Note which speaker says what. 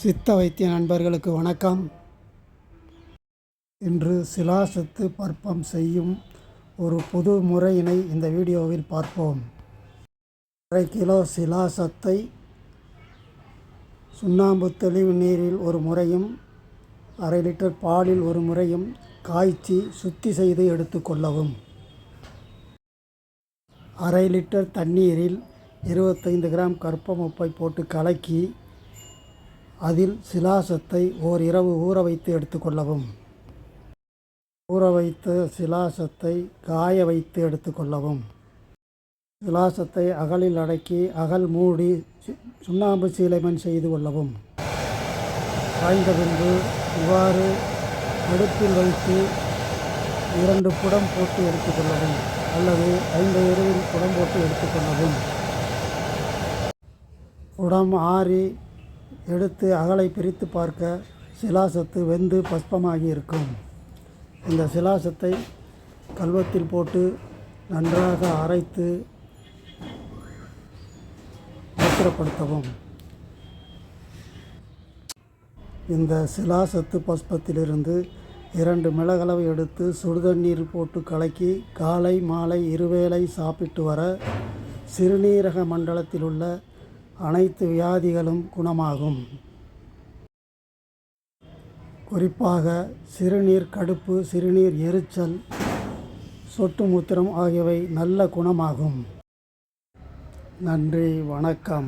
Speaker 1: சித்த வைத்திய நண்பர்களுக்கு வணக்கம். இன்று சிலாசத்து பற்பம் செய்யும் ஒரு புது முறையினை இந்த வீடியோவில் பார்ப்போம். அரை கிலோ சிலாசத்தை சுண்ணாம்பு தெளிவு நீரில் ஒரு முறையும் அரை லிட்டர் பாலில் ஒரு முறையும் காய்ச்சி சுத்தி செய்து எடுத்துக்கொள்ளவும் அரை லிட்டர் தண்ணீரில் இருபத்தைந்து கிராம் கற்பமுப்பை போட்டு கலக்கி அதில் சிலாசத்தை ஓர் இரவு ஊற வைத்து எடுத்துக்கொள்ளவும். ஊற வைத்த சிலாசத்தை காய வைத்து எடுத்துக்கொள்ளவும். சிலாசத்தை அகலில் அடக்கி அகல் மூடி சு- சுண்ணாம்பு சீலைமண் செய்து கொள்ளவும். காய்ந்த பின்பு இவ்வாறு அடுப்பில் வைத்து இரண்டு புடம் போட்டு எடுத்துக்கொள்ளவும் அல்லது ஐந்து இரவில் புடம் போட்டு எடுத்துக்கொள்ளவும். உடம் ஆறி எடுத்து அகலை பிரித்து பார்க்க சிலாசத்து வெந்து பஸ்பமாகி இருக்கும் இந்த சிலாசத்தை கல்வத்தில் போட்டு நன்றாக அரைத்து பத்திரப்படுத்தவும். இந்த சிலாசத்து பஸ்பத்திலிருந்து இரண்டு மிளகளவு எடுத்து சுடுதண்ணீர் போட்டு கலக்கி காலை மாலை இருவேளை சாப்பிட்டு வர சிறுநீரக மண்டலத்தில் உள்ள அனைத்து வியாதிகளும் குணமாகும். குறிப்பாக சிறுநீர் கடுப்பு சிறுநீர் எரிச்சல் சொட்டு மூத்திரம் ஆகியவை நல்ல குணமாகும். நன்றி வணக்கம்.